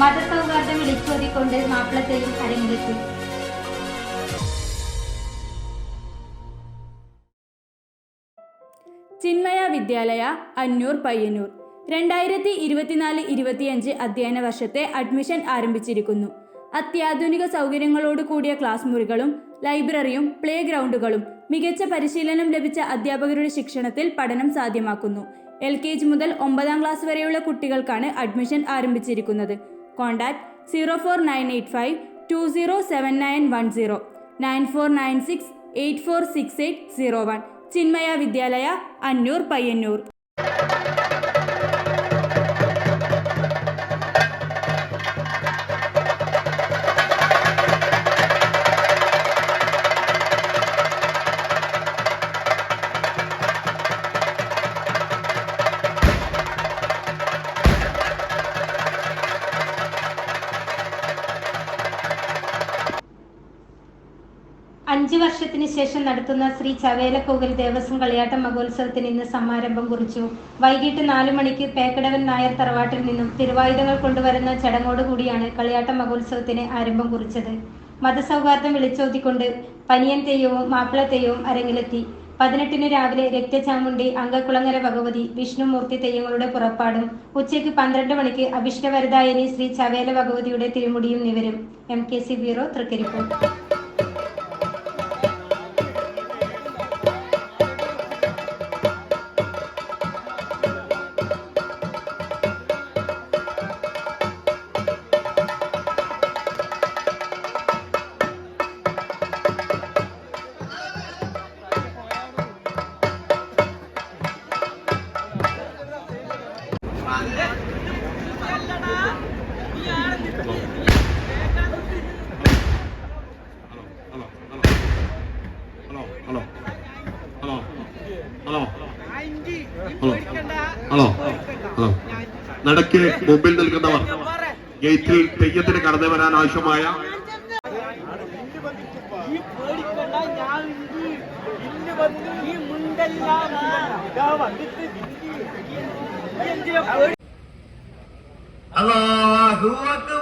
മതസൗഹാർദ്ദം വിളിച്ചോതിക്കൊണ്ട് മാപ്പിളത്തെയും അരങ്ങിലെത്തി ചിന്മയ വിദ്യാലയ അന്നൂർ പയ്യന്നൂർ. രണ്ടായിരത്തി ഇരുപത്തിനാല് ഇരുപത്തിയഞ്ച് അധ്യയന വർഷത്തെ അഡ്മിഷൻ ആരംഭിച്ചിരിക്കുന്നു. അത്യാധുനിക സൗകര്യങ്ങളോട് കൂടിയ ക്ലാസ് മുറികളും ലൈബ്രറിയും പ്ലേ ഗ്രൗണ്ടുകളും മികച്ച പരിശീലനം ലഭിച്ച അധ്യാപകരുടെ ശിക്ഷണത്തിൽ പഠനം സാധ്യമാക്കുന്നു. എൽ കെ ജി മുതൽ ഒമ്പതാം ക്ലാസ് വരെയുള്ള കുട്ടികൾക്കാണ് അഡ്മിഷൻ ആരംഭിച്ചിരിക്കുന്നത്. Contact zero four nine eight five two zero seven nine one zero nine four nine six eight four six eight zero one Chinmaya Vidyalaya Annur Payyannur. അഞ്ചു വർഷത്തിന് ശേഷം നടത്തുന്ന ശ്രീ ചവേലക്കോവിൽ ദേവസ്വം കളിയാട്ട മഹോത്സവത്തിന് ഇന്ന് സമാരംഭം കുറിച്ചു. വൈകിട്ട് നാലു മണിക്ക് പേക്കടവൻ നായർ തറവാട്ടിൽ നിന്നും തിരുവായുധങ്ങൾ കൊണ്ടുവരുന്ന ചടങ്ങോടുകൂടിയാണ് കളിയാട്ട മഹോത്സവത്തിന് ആരംഭം കുറിച്ചത്. മതസൗഹാർദ്ദം വിളിച്ചോതിക്കൊണ്ട് പനിയൻ തെയ്യവും മാപ്പിള തെയ്യവും അരങ്ങിലെത്തി. പതിനെട്ടിന് രാവിലെ രക്തചാമുണ്ടി അങ്കക്കുളങ്ങര ഭഗവതി വിഷ്ണുമൂർത്തി തെയ്യങ്ങളുടെ പുറപ്പാടും. ഉച്ചയ്ക്ക് പന്ത്രണ്ട് മണിക്ക് അഭിഷ്ടവരദായനി ശ്രീ ചവേല ഭഗവതിയുടെ തിരുമുടിയും നിവരും. M K C bureau Thrikaripur. Hello hello hello hello hello hello നടക്ക് മുമ്പിൽ നിൽക്കുന്നവർ ഗേറ്റിൽ തെയ്യത്തിന് കടന്നു വരാൻ ആവശ്യമായ അല്ലാഹു അക്ബർ.